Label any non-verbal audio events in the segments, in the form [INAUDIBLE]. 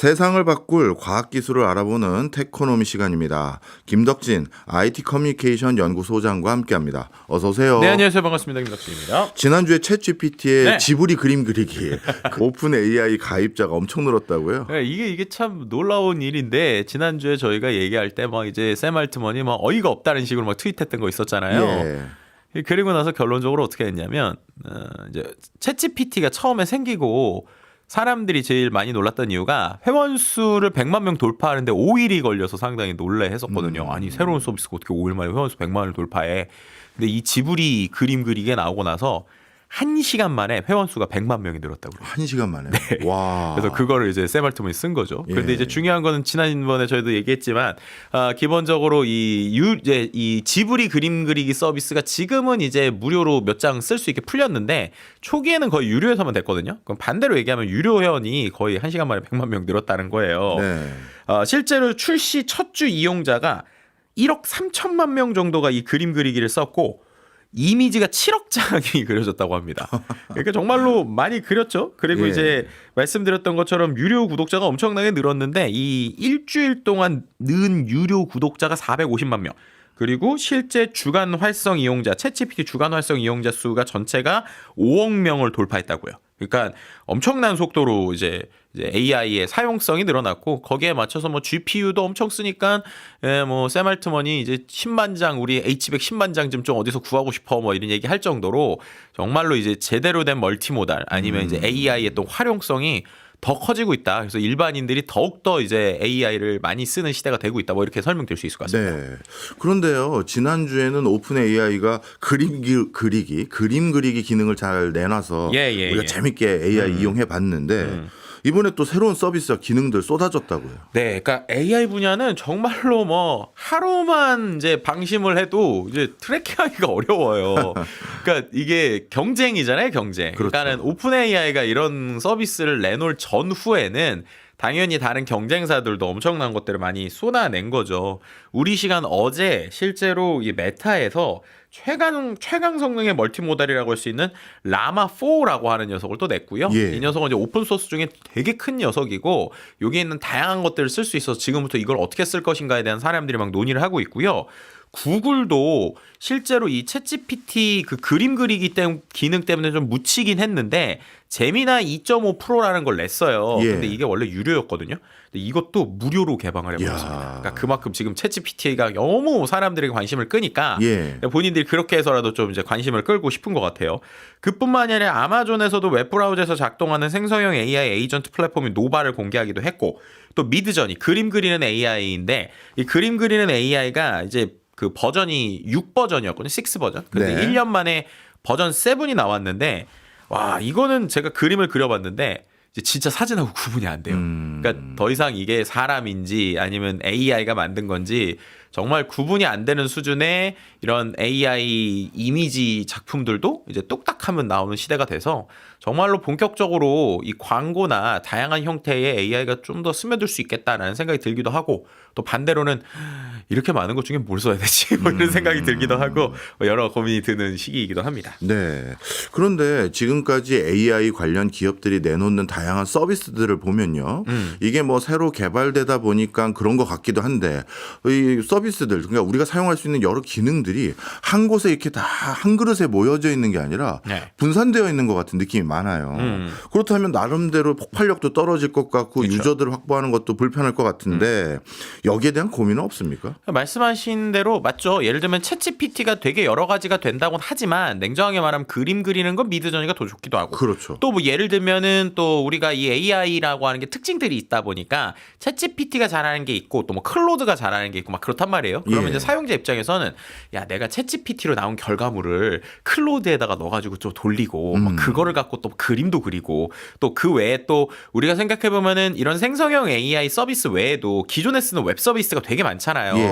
세상을 바꿀 과학기술을 알아보는 테코노미 시간입니다. 김덕진 IT 커뮤니케이션 연구소장과 함께합니다. 어서 오세요. 네, 안녕하세요. 반갑습니다. 김덕진입니다. 지난주에 챗 GPT의 네. 지브리 그림 그리기 [LAUGHS] 그 오픈 AI 가입자가 엄청 늘었다고요? 네, 이게 이게 참 놀라운 일인데 지난주에 저희가 얘기할 때 막 이제 샘 알트먼이 막 어이가 없다는 식으로 막 트윗했던 거 있었잖아요. 예. 그리고 나서 결론적으로 어떻게 했냐면 어, 이제 챗GPT가 처음에 생기고 사람들이 제일 많이 놀랐던 이유가 회원 수를 100만 명 돌파하는데 5일이 걸려서 상당히 놀래했었거든요. 음. 아니 새로운 서비스가 어떻게 5일 만에 회원 수 100만을 돌파해? 근데 이 지브리 그림 그리게 나오고 나서 1시간 만에 회원 수가 100만 명이 늘었다고 그래요. 한 시간 만에. 와. 네. 그래서 그거를 이제 샘 알트먼이 쓴 거죠. 그런데 예. 이제 중요한 거는 지난번에 저희도 얘기했지만 아, 기본적으로 이 유, 이제 이 지브리 그림 그리기 서비스가 지금은 이제 무료로 몇 장 쓸 수 있게 풀렸는데 초기에는 거의 유료에서만 됐거든요. 그럼 반대로 얘기하면 유료 회원이 거의 한 시간 만에 100만 명 늘었다는 거예요. 네. 어, 실제로 출시 첫 주 이용자가 1억 3천만 명 정도가 이 그림 그리기를 썼고 이미지가 7억 장이 [LAUGHS] 그려졌다고 합니다. 그러니까 정말로 많이 그렸죠. 그리고 예. 이제 말씀드렸던 것처럼 유료 구독자가 엄청나게 늘었는데 이 일주일 동안 는 유료 구독자가 450만 명. 그리고 실제 주간 활성 이용자, 챗GPT 주간 활성 이용자 수가 전체가 5억 명을 돌파했다고요. 그러니까 엄청난 속도로 이제 AI의 사용성이 늘어났고 거기에 맞춰서 뭐 GPU도 엄청 쓰니까 예, 뭐샘 알트먼이 이제 10만 장 우리 H100 10만 장좀좀 어디서 구하고 싶어 뭐 이런 얘기 할 정도로 정말로 이제 제대로 된 멀티모달 아니면 이제 AI의 또 활용성이 더 커지고 있다. 그래서 일반인들이 더욱더 이제 AI를 많이 쓰는 시대가 되고 있다. 뭐 이렇게 설명될 수 있을 것 같습니다. 네. 그런데요, 지난주에는 오픈 AI가 그림 기, 그리기, 그림 그리기 기능을 잘 내놔서 예, 예, 우리가 예. 재밌게 AI 이용해 봤는데 이번에 또 새로운 서비스와 기능들 쏟아졌다고요. 네, 그러니까 AI 분야는 정말로 뭐 하루만 이제 방심을 해도 이제 트래킹하기가 어려워요. [LAUGHS] 그러니까 이게 경쟁이잖아요, 경쟁. 그렇죠. 그러니까는 오픈 AI가 이런 서비스를 내놓을 전후에는 당연히 다른 경쟁사들도 엄청난 것들을 많이 쏟아낸 거죠. 우리 시간 어제 실제로 이 메타에서 최강 최강 성능의 멀티모달이라고 할 수 있는 라마 4라고 하는 녀석을 또 냈고요. 예. 이 녀석은 이제 오픈 소스 중에 되게 큰 녀석이고 여기에 있는 다양한 것들을 쓸 수 있어서 지금부터 이걸 어떻게 쓸 것인가에 대한 사람들이 막 논의를 하고 있고요. 구글도 실제로 이 챗GPT 그 그림 그리기 때 기능 때문에 좀 묻히긴 했는데 제미나 2.5 프로라는 걸 냈어요. 예. 근데 이게 원래 유료였거든요. 근데 이것도 무료로 개방을 해버렸습니다. 그러니까 그만큼 지금 챗GPT가 너무 사람들에게 관심을 끄니까 예. 본인들이 그렇게 해서라도 좀 이제 관심을 끌고 싶은 것 같아요. 그뿐만이 아니라 아마존에서도 웹브라우저에서 작동하는 생성형 AI 에이전트 플랫폼인 노바를 공개하기도 했고 또 미드전이 그림 그리는 AI인데 이 그림 그리는 AI가 이제 그 버전이 6 버전이었거든요. 6 버전. 근데 네. 1년 만에 버전 7이 나왔는데 와 이거는 제가 그림을 그려봤는데 진짜 사진하고 구분이 안 돼요. 음. 그러니까 더 이상 이게 사람인지 아니면 AI가 만든 건지 정말 구분이 안 되는 수준의 이런 AI 이미지 작품들도 이제 뚝딱하면 나오는 시대가 돼서 정말로 본격적으로 이 광고나 다양한 형태의 AI가 좀 더 스며들 수 있겠다라는 생각이 들기도 하고 또 반대로는 이렇게 많은 것 중에 뭘 써야 되지 뭐 이런 생각이 들기도 하고 뭐 여러 고민이 드는 시기이기도 합니다. 네. 그런데 지금까지 AI 관련 기업들이 내놓는 다양한 서비스들을 보면요. 음. 이게 뭐 새로 개발되다 보니까 그런 것 같기도 한데 이 서비스들 그러니까 우리가 사용할 수 있는 여러 기능들이 한 곳에 이렇게 다 한 그릇에 모여져 있는 게 아니라 네. 분산되어 있는 것 같은 느낌이 많아요. 음. 그렇다면 나름대로 폭발력도 떨어질 것 같고 그렇죠. 유저들을 확보하는 것도 불편할 것 같은데 여기에 대한 고민은 없습니까? 말씀하신 대로 맞죠. 예를 들면 챗GPT가 되게 여러 가지가 된다곤 하지만 냉정하게 말하면 그림 그리는 건 미드저니가 더 좋기도 하고 그렇죠. 또 뭐 예를 들면은 또 우리가 이 AI라고 하는 게 특징들이 있다 보니까 챗GPT가 잘하는 게 있고 또 뭐 클로드가 잘하는 게 있고 막 그렇단 말이에요. 그러면 예. 이제 사용자 입장에서는 야 내가 챗GPT로 나온 결과물을 클로드에다가 넣어가지고 좀 돌리고 막 음. 그거를 갖고 또 그림도 그리고 또 그 외에 또 우리가 생각해 보면은 이런 생성형 AI 서비스 외에도 기존에 쓰는 웹 서비스가 되게 많잖아요. 예.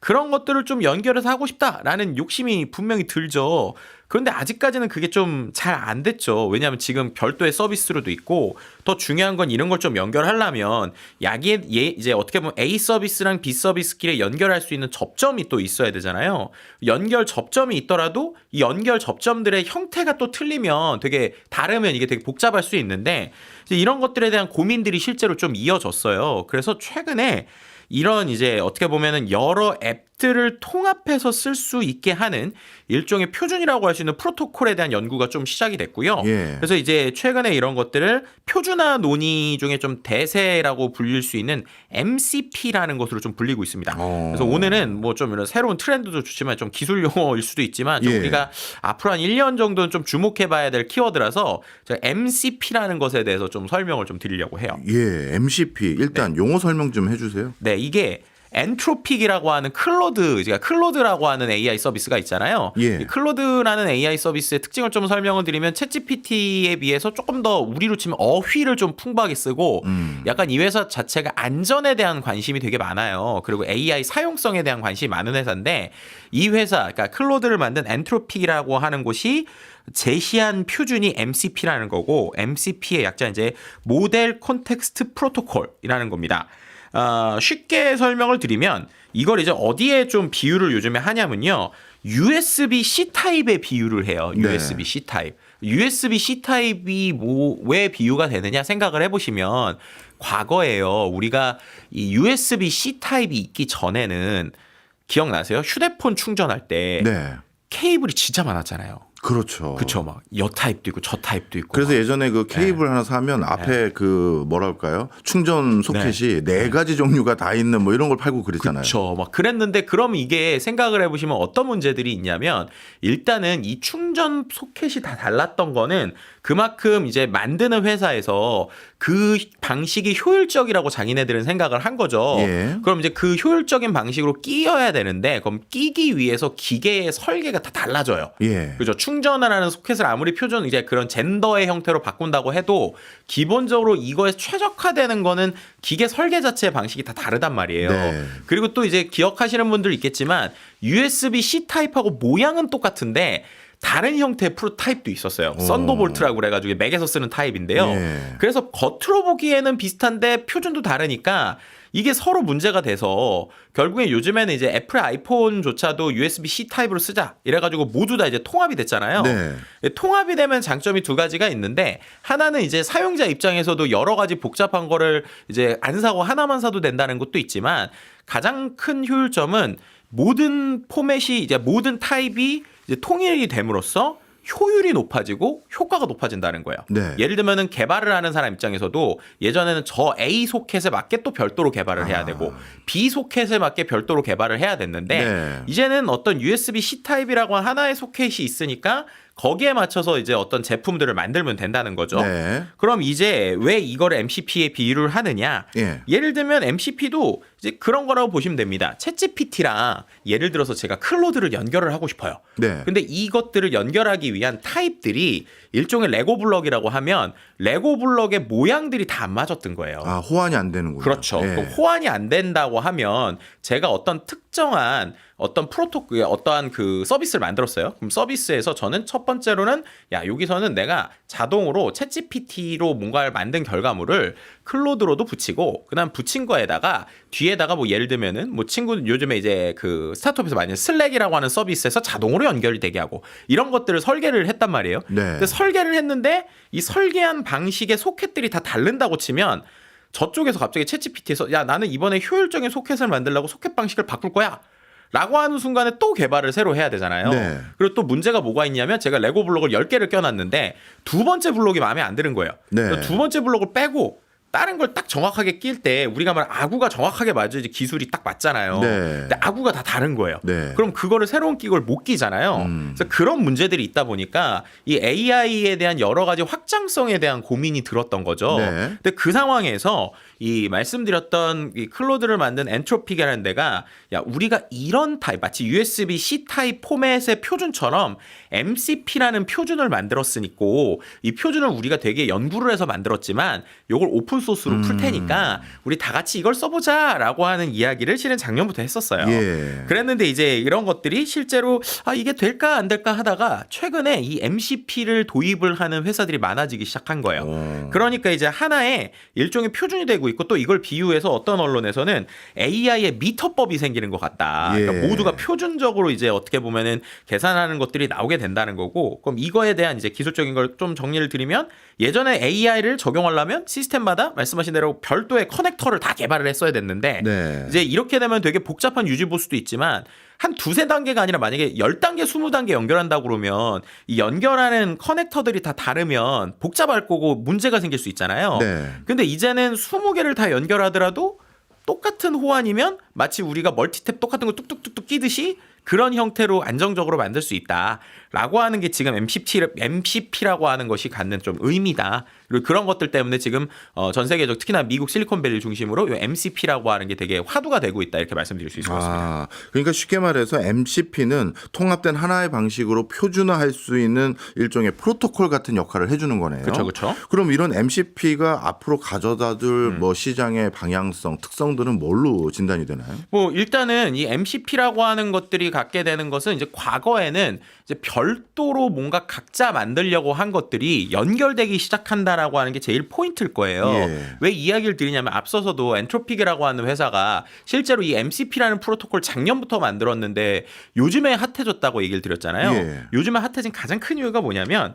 그런 것들을 좀 연결해서 하고 싶다라는 욕심이 분명히 들죠. 그런데 아직까지는 그게 좀 잘 안 됐죠. 왜냐하면 지금 별도의 서비스로도 있고 더 중요한 건 이런 걸 좀 연결하려면 약이 예, 이제 어떻게 보면 A 서비스랑 B 서비스끼리 연결할 수 있는 접점이 또 있어야 되잖아요. 연결 접점이 있더라도 이 연결 접점들의 형태가 또 틀리면 되게 다르면 이게 되게 복잡할 수 있는데 이런 것들에 대한 고민들이 실제로 좀 이어졌어요. 그래서 최근에 이런 이제 어떻게 보면은 여러 앱 들을 통합해서 쓸 수 있게 하는 일종의 표준이라고 할 수 있는 프로토콜에 대한 연구가 좀 시작이 됐고요. 예. 그래서 이제 최근에 이런 것들을 표준화 논의 중에 좀 대세라고 불릴 수 있는 MCP라는 것으로 좀 불리고 있습니다. 어. 그래서 오늘은 뭐 좀 이런 새로운 트렌드도 좋지만 좀 기술 용어일 수도 있지만 좀 예. 우리가 앞으로 한 1년 정도는 좀 주목해 봐야 될 키워드라서 제가 MCP라는 것에 대해서 좀 설명을 좀 드리려고 해요. 예, MCP 일단 용어 설명 좀 해 주세요. 네, 이게 엔트로픽이라고 하는 클로드, 제가 클로드라고 하는 AI 서비스가 있잖아요. 예. 이 클로드라는 AI 서비스의 특징을 좀 설명을 드리면 챗GPT에 비해서 조금 더 우리로 치면 어휘를 좀 풍부하게 쓰고 음. 약간 이 회사 자체가 안전에 대한 관심이 되게 많아요. 그리고 AI 사용성에 대한 관심이 많은 회사인데 이 회사, 그러니까 클로드를 만든 엔트로픽이라고 하는 곳이 제시한 표준이 MCP라는 거고 MCP의 약자 이제 모델 콘텍스트 프로토콜이라는 겁니다. 어, 쉽게 설명을 드리면 이걸 이제 어디에 좀 비유를 요즘에 하냐면요. USB C 타입에 비유를 해요. 네. USB C 타입. USB C 타입이 뭐 왜 비유가 되느냐 생각을 해보시면 과거에요. 우리가 이 USB C 타입이 있기 전에는 기억나세요? 휴대폰 충전할 때 네, 케이블이 진짜 많았잖아요. 그렇죠. 그쵸? 막여 타입도 있고 저 타입도 있고. 그래서 막. 예전에 그 케이블 하나 사면 앞에 그 뭐랄까요 충전 소켓이 네. 가지 종류가 다 있는 뭐 이런 걸 팔고 그랬잖아요. 그렇죠. 막 그랬는데 그럼 이게 생각을 해보시면 어떤 문제들이 있냐면 일단은 이 충전 소켓이 다 달랐던 거는 그만큼 이제 만드는 회사에서 그 방식이 효율적이라고 자기네들은 생각을 한 거죠. 예. 그럼 이제 그 효율적인 방식으로 끼어야 되는데 그럼 끼기 위해서 기계의 설계가 다 달라져요. 예. 그죠. 충 하는 소켓을 아무리 표준 이제 그런 젠더의 형태로 바꾼다고 해도 기본적으로 이거에 최적화되는 거는 기계 설계 자체의 방식이 다 다르단 말이에요. 네. 그리고 또 이제 기억하시는 분들 있겠지만 USB C 타입하고 모양은 똑같은데 다른 형태의 프로 타입도 있었어요. 썬더볼트라고 그래가지고 맥에서 쓰는 타입인데요. 예. 그래서 겉으로 보기에는 비슷한데 표준도 다르니까 이게 서로 문제가 돼서 결국에 요즘에는 이제 애플 아이폰조차도 USB-C 타입으로 쓰자 이래가지고 모두 다 이제 통합이 됐잖아요. 네. 통합이 되면 장점이 두 가지가 있는데 하나는 이제 사용자 입장에서도 여러 가지 복잡한 거를 이제 안 사고 하나만 사도 된다는 것도 있지만 가장 큰 효율점은 모든 포맷이 이제 모든 타입이 이제 통일이 됨으로써 효율이 높아지고 효과가 높아진다는 거예요. 네. 예를 들면은 개발을 하는 사람 입장에서도 예전에는 저 A 소켓에 맞게 또 별도로 개발을 해야 되고 B 소켓에 맞게 별도로 개발을 해야 됐는데 아. 네. 이제는 어떤 USB C 타입이라고 하나의 소켓이 있으니까 거기에 맞춰서 이제 어떤 제품들을 만들면 된다는 거죠. 네. 그럼 이제 왜 이거를 MCP에 비유를 하느냐? 예. 예를 들면 MCP도 그런 거라고 보시면 됩니다. 챗GPT랑 예를 들어서 제가 클로드를 연결을 하고 싶어요. 네. 근데 이것들을 연결하기 위한 타입들이 일종의 레고 블럭이라고 하면 레고 블럭의 모양들이 다 안 맞았던 거예요. 아 호환이 안 되는군요. 그렇죠. 예. 그럼 호환이 안 된다고 하면 제가 어떤 특정한 어떤 프로토콜 어떠한 그 서비스를 만들었어요. 그럼 서비스에서 저는 첫 번째로는 야 여기서는 내가 자동으로 챗GPT로 뭔가를 만든 결과물을 클로드로도 붙이고 그다음 붙인 거에다가 뒤에다가 뭐 예를 들면은 뭐 친구 요즘에 이제 그 스타트업에서 많이 슬랙이라고 하는 서비스에서 자동으로 연결이 되게 하고 이런 것들을 설계를 했단 말이에요. 네. 근데 설계를 했는데 이 설계한 방식의 소켓들이 다 다른다고 치면 저쪽에서 갑자기 챗GPT에서 야 나는 이번에 효율적인 소켓을 만들려고 소켓 방식을 바꿀 거야. 라고 하는 순간에 또 개발을 새로 해야 되잖아요. 네. 그리고 또 문제가 뭐가 있냐면 제가 레고 블록을 10개를 껴놨는데 두 번째 블록이 마음에 안 드는 거예요. 네. 그래서 두 번째 블록을 빼고 다른 걸 딱 정확하게 낄 때 우리가 말하는 아구가 정확하게 맞아야지 기술이 딱 맞잖아요. 네. 근데 아구가 다 다른 거예요. 네. 그럼 그거를 새로운 끼걸 못 끼잖아요. 음. 그래서 그런 문제들이 있다 보니까 이 AI에 대한 여러 가지 확장성에 대한 고민이 들었던 거죠. 네. 근데 그 상황에서 이 말씀드렸던 이 클로드를 만든 엔트로픽이라는 데가 야 우리가 이런 타입 마치 USB C 타입 포맷의 표준처럼 MCP라는 표준을 만들었으니까 이 표준을 우리가 되게 연구를 해서 만들었지만 이걸 오픈 소스로 풀 테니까 우리 다 같이 이걸 써보자라고 하는 이야기를 실은 작년부터 했었어요. 예. 그랬는데 이제 이런 것들이 실제로 아 이게 될까 안 될까 하다가 최근에 이 MCP를 도입을 하는 회사들이 많아지기 시작한 거예요. 어. 그러니까 이제 하나의 일종의 표준이 되고 있고 또 이걸 비유해서 어떤 언론에서는 AI의 미터법이 생기는 것 같다. 그러니까 예. 모두가 표준적으로 이제 어떻게 보면은 계산하는 것들이 나오게 된다는 거고 그럼 이거에 대한 이제 기술적인 걸 좀 정리를 드리면 예전에 AI를 적용하려면 시스템마다 말씀하신 대로 별도의 커넥터를 다 개발을 했어야 됐는데 네. 이제 이렇게 되면 되게 복잡한 유지 보수도 있지만 한 두세 단계가 아니라 만약에 열 단계 스무 단계 연결한다고 그러면 이 연결하는 커넥터들이 다 다르면 복잡할 거고 문제가 생길 수 있잖아요. 네. 근데 이제는 20개를 다 연결하더라도 똑같은 호환이면 마치 우리가 멀티탭 똑같은 거 뚝뚝뚝뚝 끼듯이 그런 형태로 안정적으로 만들 수 있다라고 하는 게 지금 MCP, MCP라고 하는 것이 갖는 좀 의미다. 그리고 그런 것들 때문에 지금 어, 전 세계적 특히나 미국 실리콘밸리 중심으로 요 MCP라고 하는 게 되게 화두가 되고 있다 이렇게 말씀드릴 수 있을 것 같습니다. 아, 그러니까 쉽게 말해서 MCP는 통합된 하나의 방식으로 표준화할 수 있는 일종의 프로토콜 같은 역할을 해주는 거네요. 그렇죠, 그렇죠. 그럼 이런 MCP가 앞으로 가져다줄 음. 뭐 시장의 방향성, 특성들은 뭘로 진단이 되나요? 뭐 일단은 이 MCP라고 하는 것들이 갖게 되는 것은 이제 과거에는 이제 별도로 뭔가 각자 만들려고 한 것들이 연결되기 시작한다라고 하는 게 제일 포인트일 거예요. 예. 왜 이야기를 드리냐면 앞서서도 엔트로픽이라고 하는 회사가 실제로 이 MCP라는 프로토콜 작년부터 만들었는데 요즘에 핫해졌다고 얘기를 드렸잖아요. 예. 요즘에 핫해진 가장 큰 이유가 뭐냐면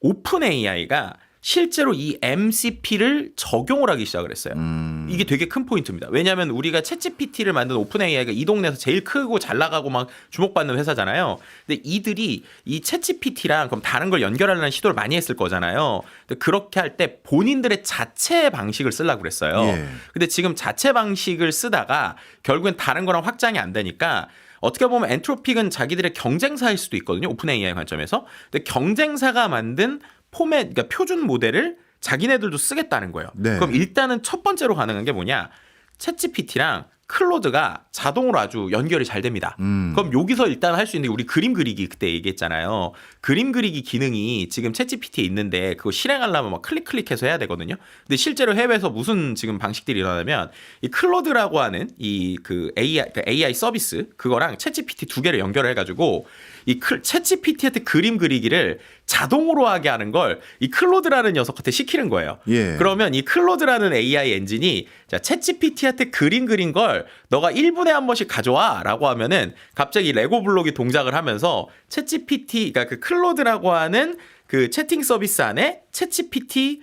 오픈 AI가 실제로 이 MCP를 적용을 하기 시작을 했어요. 음. 이게 되게 큰 포인트입니다. 왜냐하면 우리가 챗GPT를 만든 오픈 AI가 이 동네에서 제일 크고 잘 나가고 막 주목받는 회사잖아요. 근데 이들이 이 챗GPT랑 그럼 다른 걸 연결하려는 시도를 많이 했을 거잖아요. 근데 그렇게 할 때 본인들의 자체 방식을 쓰려고 그랬어요. 예. 근데 지금 자체 방식을 쓰다가 결국엔 다른 거랑 확장이 안 되니까 어떻게 보면 엔트로픽은 자기들의 경쟁사일 수도 있거든요. 오픈 AI 관점에서. 근데 경쟁사가 만든 포맷, 그러니까 표준 모델을 자기네들도 쓰겠다는 거예요. 네. 그럼 일단은 첫 번째로 가능한 게 뭐냐? 챗GPT랑 클로드가 자동으로 아주 연결이 잘 됩니다. 음. 그럼 여기서 일단 할 수 있는 게 우리 그림 그리기 그때 얘기했잖아요. 그림 그리기 기능이 지금 챗GPT에 있는데 그거 실행하려면 막 클릭 클릭해서 해야 되거든요. 근데 실제로 해외에서 무슨 지금 방식들이 일어나냐면 이 클로드라고 하는 이 그 AI 그 AI 서비스 그거랑 챗GPT 두 개를 연결을 해가지고 이 클- 챗GPT한테 그림 그리기를 자동으로 하게 하는 걸 이 클로드라는 녀석한테 시키는 거예요. 예. 그러면 이 클로드라는 AI 엔진이 자 챗GPT한테 그림 그린 걸 너가 1분에 한 번씩 가져와라고 하면은 갑자기 레고 블록이 동작을 하면서 챗GPT 그러니까 그 클로드라고 하는 그 채팅 서비스 안에 챗GPT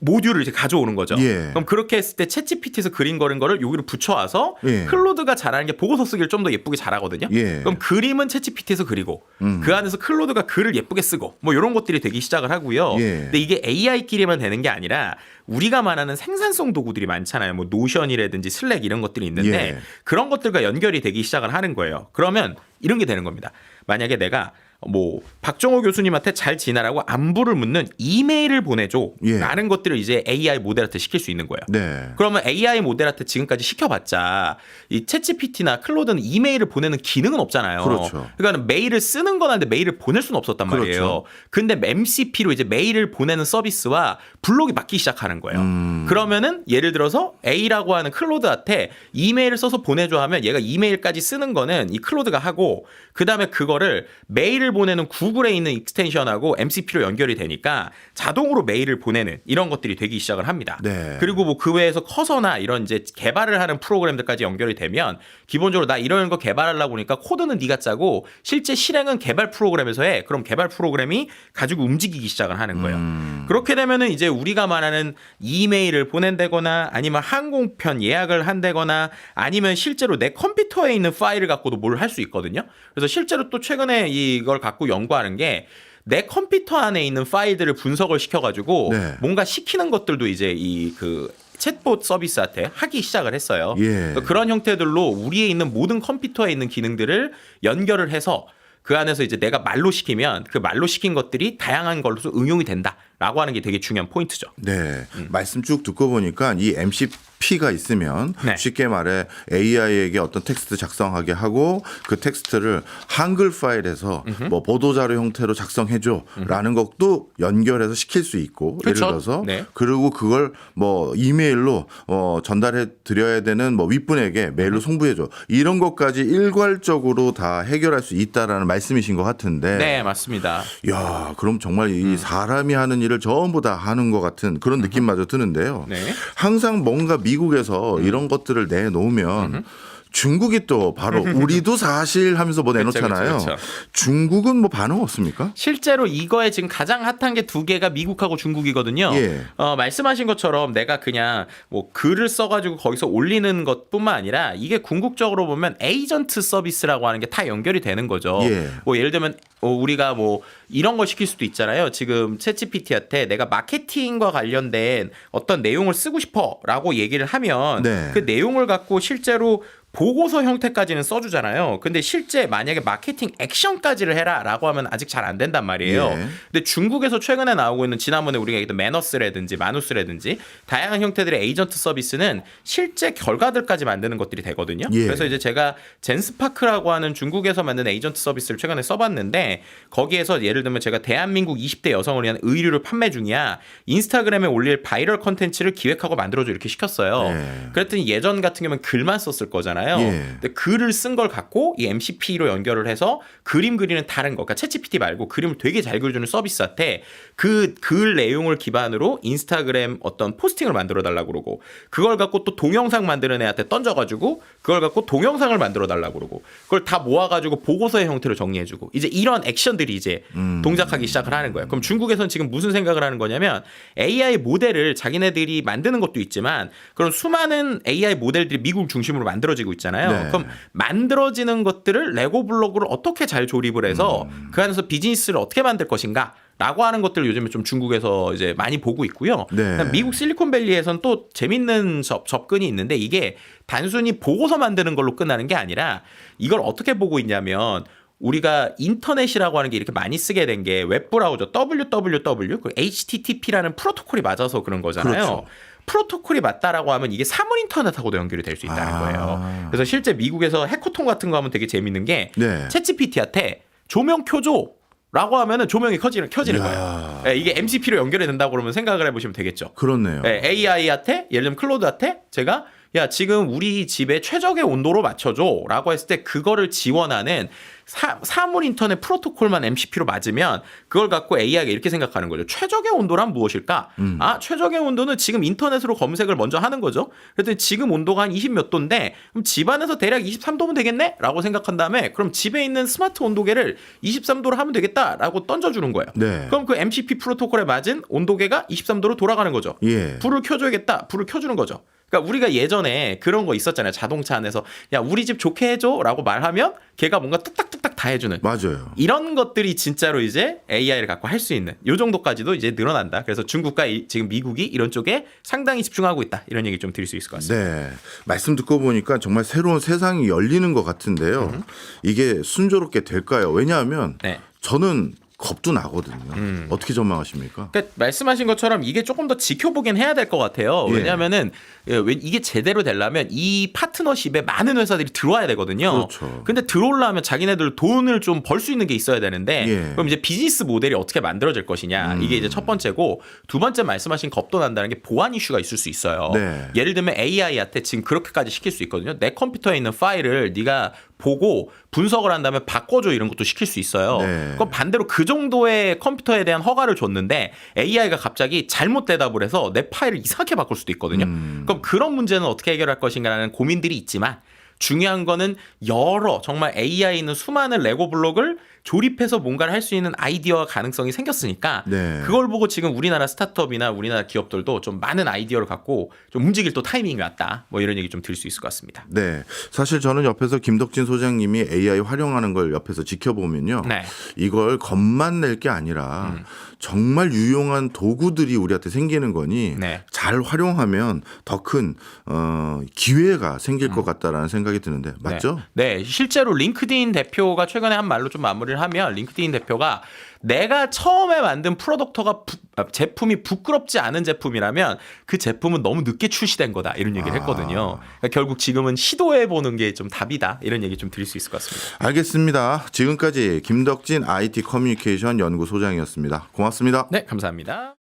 모듈을 이제 가져오는 거죠. 예. 그럼 그렇게 했을 때 챗GPT에서 그린 거는 거를 여기로 붙여와서 예. 클로드가 잘하는 게 보고서 쓰기를 좀 더 예쁘게 잘하거든요. 예. 그럼 그림은 챗GPT에서 그리고 음. 그 안에서 클로드가 글을 예쁘게 쓰고 뭐 이런 것들이 되기 시작을 하고요. 예. 근데 이게 AI끼리만 되는 게 아니라 우리가 말하는 생산성 도구들이 많잖아요. 뭐 노션이라든지 슬랙 이런 것들이 있는데 예. 그런 것들과 연결이 되기 시작을 하는 거예요. 그러면 이런 게 되는 겁니다. 만약에 내가 뭐 박정호 교수님한테 잘 지내라고 안부를 묻는 이메일을 보내줘 예. 라는 것들을 이제 AI 모델한테 시킬 수 있는 거예요. 네. 그러면 AI 모델한테 지금까지 시켜봤자 이 챗GPT나 클로드는 이메일을 보내는 기능은 없잖아요. 그렇죠. 그러니까 메일을 쓰는 건 한데 메일을 보낼 수는 없었단 말이에요. 그렇죠. 근데 MCP로 이제 메일을 보내는 서비스와 블록이 맞기 시작하는 거예요. 음. 그러면은 예를 들어서 A라고 하는 클로드한테 이메일을 써서 보내줘 하면 얘가 이메일까지 쓰는 거는 이 클로드가 하고 그 다음에 그거를 메일을 보내는 구글에 있는 익스텐션하고 MCP로 연결이 되니까 자동으로 메일을 보내는 이런 것들이 되기 시작을 합니다. 네. 그리고 뭐 그 외에서 커서나 이런 이제 개발을 하는 프로그램들까지 연결이 되면 기본적으로 나 이런 거 개발하려고 하니까 코드는 네가 짜고 실제 실행은 개발 프로그램에서 해. 그럼 개발 프로그램이 가지고 움직이기 시작을 하는 거예요. 음. 그렇게 되면은 이제 우리가 말하는 이메일을 보낸다거나 아니면 항공편 예약을 한다거나 아니면 실제로 내 컴퓨터에 있는 파일을 갖고도 뭘 할 수 있거든요. 그래서 실제로 또 최근에 이걸 갖고 연구하는 게 내 컴퓨터 안에 있는 파일들을 분석을 시켜가지고 네. 뭔가 시키는 것들도 이제 이그 챗봇 서비스한테 하기 시작을 했어요. 예. 그러니까 그런 형태들로 우리에 있는 모든 컴퓨터에 있는 기능들을 연결을 해서 그 안에서 이제 내가 말로 시키면 그 말로 시킨 것들이 다양한 걸로서 응용이 된다 라고 하는 게 되게 중요한 포인트죠. 네. 말씀 쭉 듣고 보니까 이 MCP가 있으면 네. 쉽게 말해 AI에게 어떤 텍스트 작성하게 하고 그 텍스트를 한글 파일에서 뭐 보도자료 형태로 작성해줘라는 것도 연결해서 시킬 수 있고 그쵸. 예를 들어서 네. 그리고 그걸 뭐 이메일로 어 전달해 드려야 되는 뭐 윗분에게 메일로 송부해줘 이런 것까지 일괄적으로 다 해결할 수 있다라는 말씀이신 것 같은데 네, 맞습니다. 야, 그럼 정말 이 음. 사람이 하는 일을 전부 다 하는 것 같은 그런 느낌마저 드는데요. 네. 항상 뭔가 미국에서 이런 것들을 내놓으면 중국이 또 바로 [LAUGHS] 우리도 사실 하면서 뭐 그쵸, 내놓잖아요. 그쵸, 그쵸. 중국은 뭐 반응 없습니까? 실제로 이거에 지금 가장 핫한 게 두 개가 미국하고 중국이거든요. 예. 어, 말씀하신 것처럼 내가 그냥 뭐 글을 써가지고 거기서 올리는 것뿐만 아니라 이게 궁극적으로 보면 에이전트 서비스라고 하는 게 다 연결이 되는 거죠. 예. 뭐 예를 들면 어, 우리가 뭐 이런 걸 시킬 수도 있잖아요. 지금 챗GPT한테 내가 마케팅과 관련된 어떤 내용을 쓰고 싶어라고 얘기를 하면 네. 그 내용을 갖고 실제로 보고서 형태까지는 써주잖아요. 근데 실제 만약에 마케팅 액션까지를 해라라고 하면 아직 잘 안 된단 말이에요. 예. 근데 중국에서 최근에 나오고 있는 지난번에 우리가 얘기했던 매너스라든지 마누스라든지 다양한 형태들의 에이전트 서비스는 실제 결과들까지 만드는 것들이 되거든요. 예. 그래서 이제 제가 젠스파크라고 하는 중국에서 만든 에이전트 서비스를 최근에 써봤는데 거기에서 예를 들면 제가 대한민국 20대 여성을 위한 의류를 판매 중이야. 인스타그램에 올릴 바이럴 컨텐츠를 기획하고 만들어줘 이렇게 시켰어요. 예. 그랬더니 예전 같은 경우는 글만 썼을 거잖아요. 예. 근데 글을 쓴 걸 갖고 이 MCP로 연결을 해서 그림 그리는 다른 거, 그러니까 챗GPT 말고 그림을 되게 잘 그려주는 서비스한테 그 글 내용을 기반으로 인스타그램 어떤 포스팅을 만들어 달라고 그러고 그걸 갖고 또 동영상 만드는 애한테 던져가지고 그걸 갖고 동영상을 만들어 달라고 그러고 그걸 다 모아가지고 보고서의 형태로 정리해주고 이제 이런 액션들이 이제 동작하기 시작을 하는 거예요. 그럼 중국에서는 지금 무슨 생각을 하는 거냐면 AI 모델을 자기네들이 만드는 것도 있지만 그런 수많은 AI 모델들이 미국 중심으로 만들어지고 있잖아요. 네. 그럼 만들어지는 것들을 레고 블록으로 어떻게 잘 조립을 해서 음. 그 안에서 비즈니스를 어떻게 만들 것인가? 라고 하는 것들을 요즘에 좀 중국에서 이제 많이 보고 있고요. 네. 미국 실리콘밸리에서는 또 재밌는 접, 접근이 있는데 이게 단순히 보고서 만드는 걸로 끝나는 게 아니라 이걸 어떻게 보고 있냐면 우리가 인터넷이라고 하는 게 이렇게 많이 쓰게 된 게 웹브라우저 www 그 HTTP라는 프로토콜이 맞아서 그런 거잖아요. 그렇죠. 프로토콜이 맞다라고 하면 이게 사물 인터넷하고도 연결이 될 수 있다는 아. 거예요. 그래서 실제 미국에서 해커통 같은 거 하면 되게 재밌는 게 네. 챗GPT한테 조명 켜줘. 라고 하면은 조명이 켜지는, 켜지는. 거예요. 예, 이게 MCP로 연결이 된다고 그러면 생각을 해보시면 되겠죠. 그렇네요. 예, AI한테 예를 들면 클로드한테 제가 야 지금 우리 집에 최적의 온도로 맞춰줘 라고 했을 때 그거를 지원하는 사, 사물 인터넷 프로토콜만 MCP로 맞으면 그걸 갖고 AI가 이렇게 생각하는 거죠. 최적의 온도란 무엇일까? 아 최적의 온도는 지금 인터넷으로 검색을 먼저 하는 거죠. 그랬더니 지금 온도가 한 20 몇 도인데 그럼 집안에서 대략 23도면 되겠네?라고 생각한 다음에 그럼 집에 있는 스마트 온도계를 23도로 하면 되겠다라고 던져주는 거예요. 네. 그럼 그 MCP 프로토콜에 맞은 온도계가 23도로 돌아가는 거죠. 예. 불을 켜줘야겠다. 불을 켜주는 거죠. 그러니까 우리가 예전에 그런 거 있었잖아요. 자동차 안에서 야 우리 집 좋게 해줘라고 말하면 걔가 뭔가 뚝딱뚝딱 다 해주는 맞아요. 이런 것들이 진짜로 이제 AI를 갖고 할 수 있는 요 정도까지도 이제 늘어난다. 그래서 중국과 이- 지금 미국이 이런 쪽에 상당히 집중하고 있다. 이런 얘기 좀 드릴 수 있을 것 같습니다. 네. 말씀 듣고 보니까 정말 새로운 세상이 열리는 것 같은데요. 이게 순조롭게 될까요? 왜냐하면 네. 저는 겁도 나거든요. 어떻게 전망하십니까? 그러니까 말씀하신 것처럼 이게 조금 더 지켜보긴 해야 될 것 같아요. 예. 왜냐하면은 예, 왜- 이게 제대로 되려면 이 파트너십에 많은 회사들이 들어와야 되거든요. 그렇죠. 근데 들어오려면 자기네들 돈을 좀 벌 수 있는 게 있어야 되는데 예. 그럼 이제 비즈니스 모델이 어떻게 만들어질 것이냐 이게 이제 첫 번째고 두 번째 말씀하신 겁도 난다는 게 보안 이슈가 있을 수 있어요. 네. 예를 들면 AI한테 지금 그렇게까지 시킬 수 있거든요. 내 컴퓨터에 있는 파일을 네가 보고 분석을 한 다음에 바꿔줘 이런 것도 시킬 수 있어요. 네. 그럼 반대로 그 정도의 컴퓨터에 대한 허가를 줬는데 AI가 갑자기 잘못 대답을 해서 내 파일을 이상하게 바꿀 수도 있거든요. 그럼 그런 문제는 어떻게 해결할 것인가라는 고민들이 있지만 중요한 거는 여러 정말 AI 있는 수많은 레고 블록을 조립해서 뭔가를 할 수 있는 아이디어와 가능성이 생겼으니까 네. 그걸 보고 지금 우리나라 스타트업이나 우리나라 기업들도 좀 많은 아이디어를 갖고 좀 움직일 또 타이밍이 왔다. 뭐 이런 얘기 좀 드릴 수 있을 것 같습니다. 네. 사실 저는 옆에서 김덕진 소장님이 AI 활용하는 걸 옆에서 지켜보면요. 네. 이걸 겁만 낼 게 아니라 정말 유용한 도구들이 우리한테 생기는 거니 네. 잘 활용하면 더 큰 어, 기회가 생길 것 같다라는 생각이 드는데 맞죠? 네. 네, 실제로 링크드인 대표가 최근에 한 말로 좀 마무리를 하면 링크드인 대표가 내가 처음에 만든 프로덕터가 부- 아, 제품이 부끄럽지 않은 제품이라면 그 제품은 너무 늦게 출시된 거다 이런 얘기를 했거든요. 그러니까 결국 지금은 시도해 보는 게 좀 답이다 이런 얘기 좀 드릴 수 있을 것 같습니다. 알겠습니다. 지금까지 김덕진 IT 커뮤니케이션 연구소장이었습니다. 고맙습니다. 네, 감사합니다.